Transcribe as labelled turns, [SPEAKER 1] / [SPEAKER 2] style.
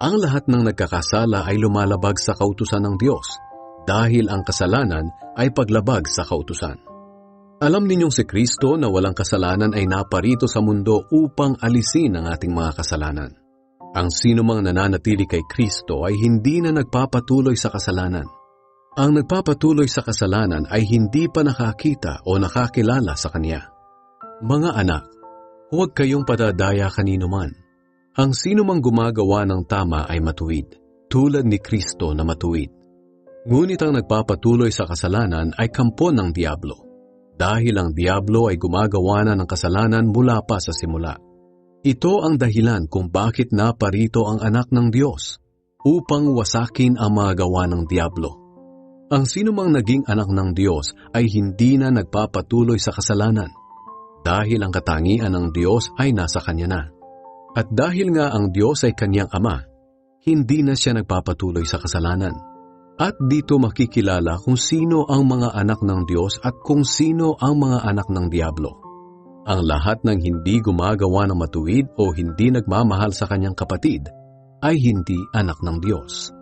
[SPEAKER 1] Ang lahat ng nagkakasala ay lumalabag sa kautusan ng Diyos dahil ang kasalanan ay paglabag sa kautusan. Alam ninyong si Kristo na walang kasalanan ay naparito sa mundo upang alisin ang ating mga kasalanan. Ang sino mang nananatili kay Kristo ay hindi na nagpapatuloy sa kasalanan. Ang nagpapatuloy sa kasalanan ay hindi pa nakakita o nakakilala sa Kanya. Mga anak, huwag kayong padadaya kanino man. Ang sino mang gumagawa ng tama ay matuwid, tulad ni Kristo na matuwid. Ngunit ang nagpapatuloy sa kasalanan ay kampo ng Diablo, dahil ang Diablo ay gumagawa na ng kasalanan mula pa sa simula. Ito ang dahilan kung bakit naparito ang anak ng Diyos, upang wasakin ang mga gawa ng Diablo. Ang sino mang naging anak ng Diyos ay hindi na nagpapatuloy sa kasalanan, dahil ang katangian ng Diyos ay nasa kanya na. At dahil nga ang Diyos ay kanyang ama, hindi na siya nagpapatuloy sa kasalanan. At dito makikilala kung sino ang mga anak ng Diyos at kung sino ang mga anak ng Diablo. Ang lahat ng hindi gumagawa ng matuwid o hindi nagmamahal sa kanyang kapatid ay hindi anak ng Diyos.